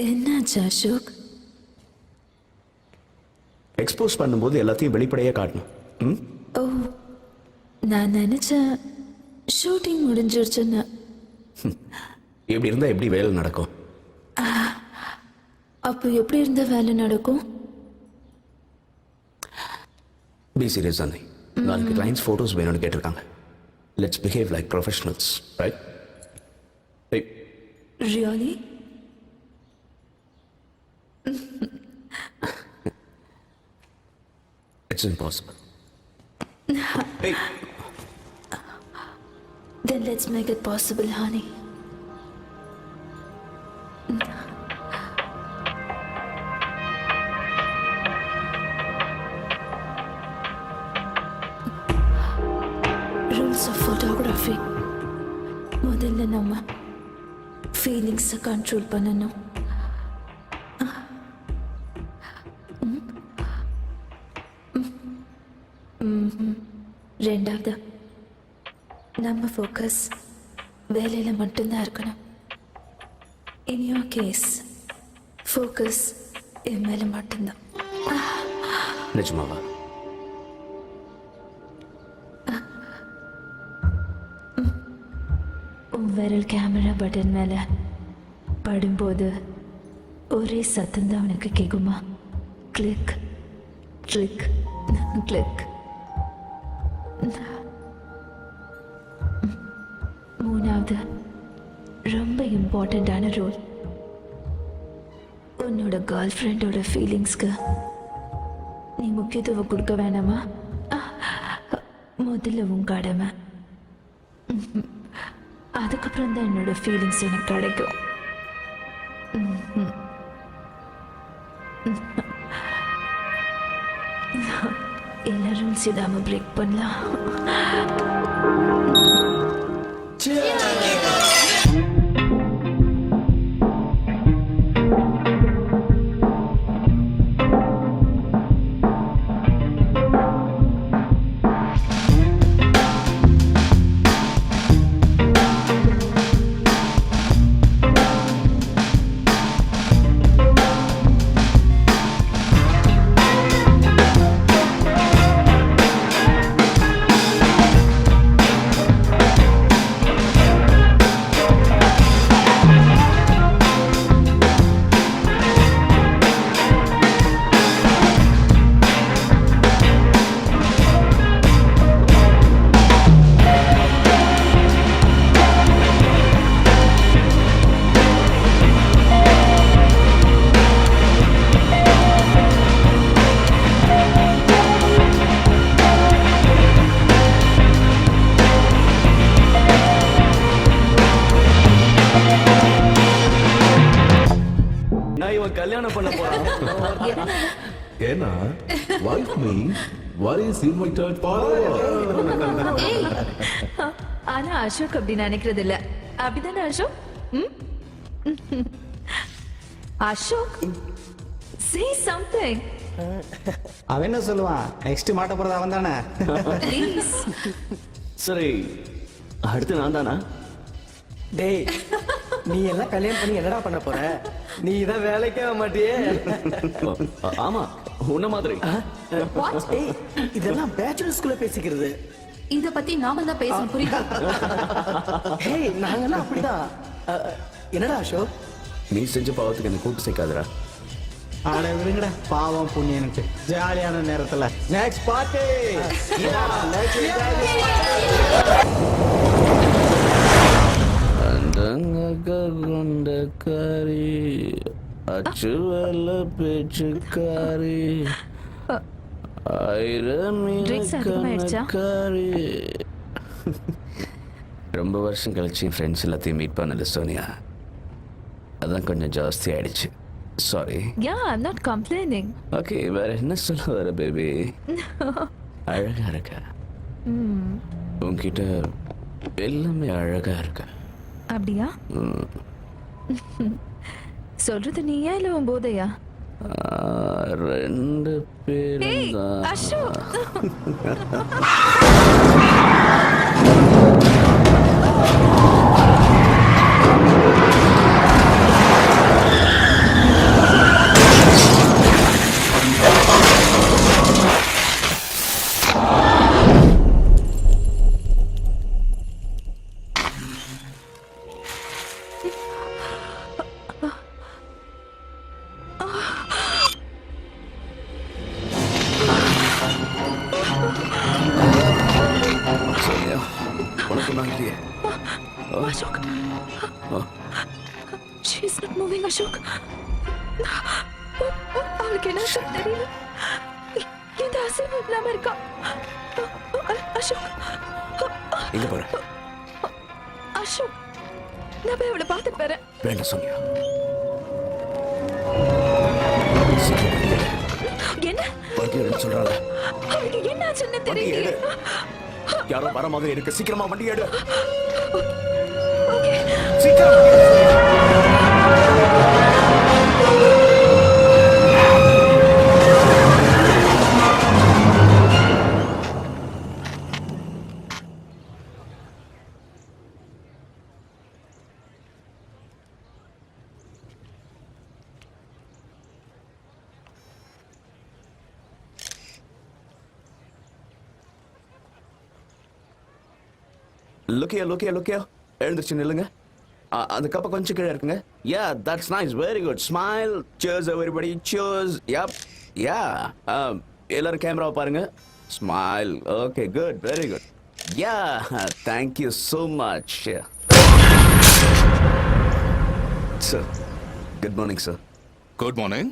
என்னாச்சு அசோக்? எக்ஸ்போஸ் பண்ணும்போது எல்லாத்தையும் வெளிப்படையாக காட்டணும். ம்? ஓ நான் நினைச்சேன் ஷூட்டிங் முடிஞ்சிருச்சுன்னு. இப்படி இருந்தால் எப்படி வேலை நடக்கும்? அப்போ எப்படி இருந்த வேலை நடக்கும்? பி சீரியஸ் தானே நாளைக்கு கிளைண்ட்ஸ் ஃபோட்டோஸ் வேணும்னு கேட்டிருக்காங்க. Let's behave like professionals right really It's impossible Hey, Then let's make it possible, honey. Rules of photography முதல்ல நம்ம ஃபீலிங்ஸை கண்ட்ரோல் பண்ணணும் ரெண்டாவது நம்ம ஃபோக்கஸ் வேலையில் மட்டும்தான் இருக்கணும். இன் யோர் கேஸ் ஃபோக்கஸ் என் மேலே மட்டும்தான். நிஜமாவா? விரல் கேமரா பட்டன் மேலே படும்போது ஒரே சத்தம் தான் உனக்கு கேட்குமா கிளிக் கிளிக் கிளிக் மூணாவது ரொம்ப இம்பார்ட்டண்ட்டான ரோல் உன்னோட கேர்ள் ஃப்ரெண்டோட ஃபீலிங்ஸ்க்கு நீ முக்கியத்துவம் கொடுக்க வேணாமா? முதல்ல உன் கடமை. அதுக்கப்புறம் தான் என்னோட ஃபீலிங்ஸ் எனக்கு கிடைக்கும். अरुण सिदामा ब्रेक पडला கல்யாணம் பண்ண போறான். ஏன்னா what is invited follower ஆனா அசோக் அப்படி நினைக்கிறது இல்ல அப்படிதானே அசோக்? Ashok say something. அவன் என்ன சொல்லுவான்? நெக்ஸ்ட் மாட்ட போறது அவன் தானே. Please. சரி அடுத்து நான் தானா? டேய் நீ எல்லாம் கல்யாணம் பண்ணி என்னடா பண்ண போற? நீ தான் வேலைக்கே ஆக மாட்டியே. ஆமா உன்ன மாதிரி. இதெல்லாம் பேச்சுலர்ஸ்குள்ள பேசிக்கிறது. இத பத்தி நாம தான் பேசணும் புரியுதா? ஹேய் நாங்கெல்லாம் அப்படிதான். என்னடா அசோக்? நீ செஞ்ச பாவத்துக்கு என்ன கூட்டு சேர்க்காதடா. ஆட விடுங்கடா. பாவம் புண்ணியனுக்கு ஜாலியான நேரத்துல. நெக்ஸ்ட் பார்ட்டி கொண்ட காரி அச்சுவல்ல பேச்சுக்காரி ஆயிரம் Drinks அதிகமாயிடுச்சா? காரி ரொம்ப வருஷம் கழிச்சு ஃப்ரெண்ட்ஸ் எல்லாத்தையும் மீட் பண்ணல சோனியா. அதான் கொஞ்சம் ஜாஸ்தி ஆயிடுச்சு. Sorry yeah i'm not complaining. Okay வேற என்ன சொல்ல வர பேபி அழகா இருக்க. உன்கிட்ட எல்லாமே அழகா இருக்க. அப்படியா? சொல்றது நீயா இல்ல உன் போதையா? ரெண்டு பேரும் அசோக். அவளுக்கு என்ன தெரியல. இந்த அசைவு இல்லாம இருக்கா? அசோக் எங்க போற அசோக் நான் போய் அவளை பார்த்துட்டு வரேன். வேண்டாம் சோனியா. என்ன? வண்டி எடுன்னு சொல்றாங்க அவளுக்கு என்ன ஆச்சுன்னு தெரியல யாரோ வர மாதிரி இருக்கு. சீக்கிரமா வண்டி எடு. சீக்கிரம். லுக்கியா லுக்கியா லுக்கியா எழுந்துருச்சு நில்லுங்க. ஆ, அந்த கப்பை கொஞ்சம் கீழே இருக்குங்க yeah that's nice very good smile cheers everybody cheers yup yeah எல்லாரும் கேமராவை பாருங்க. Smile okay good very good yeah thank you so much sir good morning sir Good morning.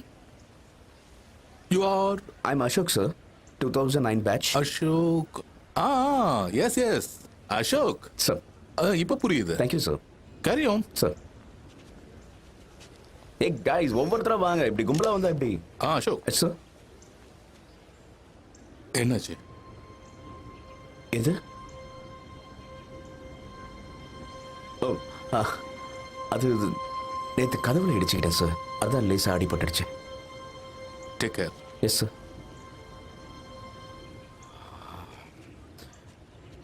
You are? I'm Ashok sir two thousand nine batch Ashok. Ah, yes, yes. Ashok. Sir இப்ப புரியுது. Thank you sir carry on sir hey guys ஒவ்வொருத்தரா வாங்க. இப்படி கும்பலா வந்தா இப்படி ஆ Ashok. Sir என்னாச்சு? எது? ஓ ஆ, அது நேற்று கதவுல இடிச்சுக்கிட்டேன் சார் அதான் லேசா அடிபட்டுடுச்சு. Take care yes sir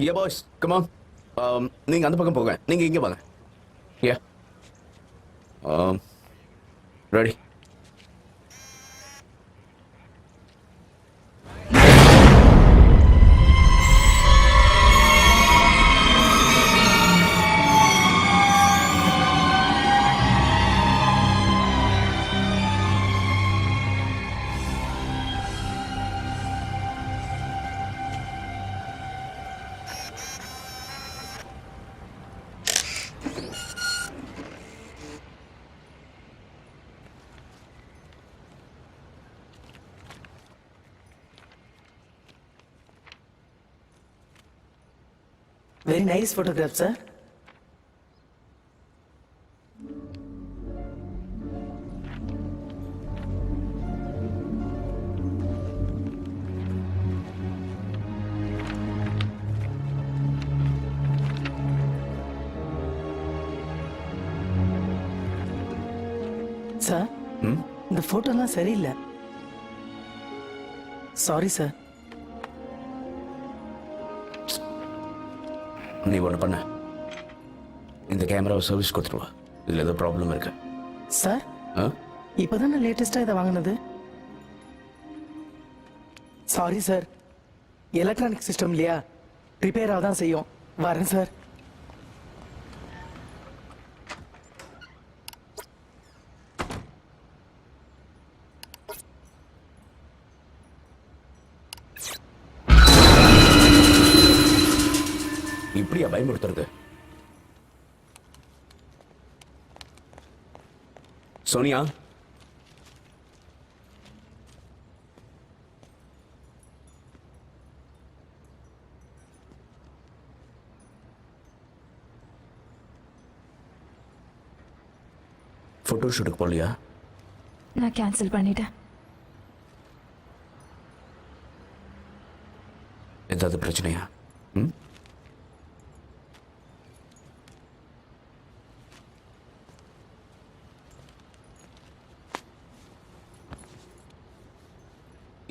hey boys comma நீங்க அந்த பக்கம் போங்க. நீங்க இங்க வாங்க. Hey ready um, very nice photograph sir sir இந்த ஃபோட்டோலாம் சரியில்லை. சாரி சார் நீ ஒன்று பண்ண. இந்த கேமராவை சர்வீஸ் கொடுத்துருவா. இதில் ஏதோ ப்ராப்ளம் இருக்கு. சார் ஆ? இப்போதானே லேட்டஸ்ட்டாக இதை வாங்கினது? சாரி சார் எலக்ட்ரானிக் சிஸ்டம் இல்லையா? ரிப்பேராக தான் செய்யும். வரேன் சார் இப்படியா பயமுறுத்துறது? சோனியா? ஃபோட்டோ ஷூட்டுக்கு போகலையா? நான் கேன்சல் பண்ணிட்டேன். ஏதாவது பிரச்சனையா ம்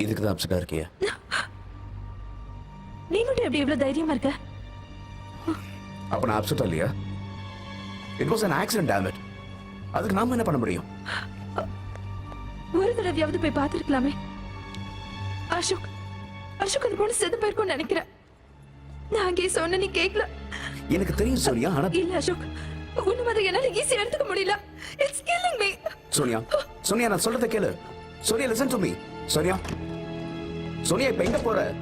இதுக்கு தான் அப்செட்டாக இருக்கியா நீ மட்டும் எப்படி இவ்வளவு தைரியமா இருக்க? அப்போ நான் அப்செட்டாக இல்லையா? It was an accident damage அதுக்கு நாம என்ன பண்ண முடியும்? ஒரு தடவையாவது போய் பார்த்திருக்கலாமே. அசோக் அசோக் அந்த பொண்ணு செத்து போயிருக்கும்னு நினைக்கிறேன். நான் அங்கே சொன்ன நீ கேட்கல எனக்கு தெரியும் சோனியா ஆனா இல்ல அசோக். உன்ன மாதிரி என்னால ஈஸியா எடுத்துக்க முடியல. It's killing me Sonia Sonia நான் சொல்றத கேளு. Sonia listen to me Sonia Sonia இப்ப எங்க போற?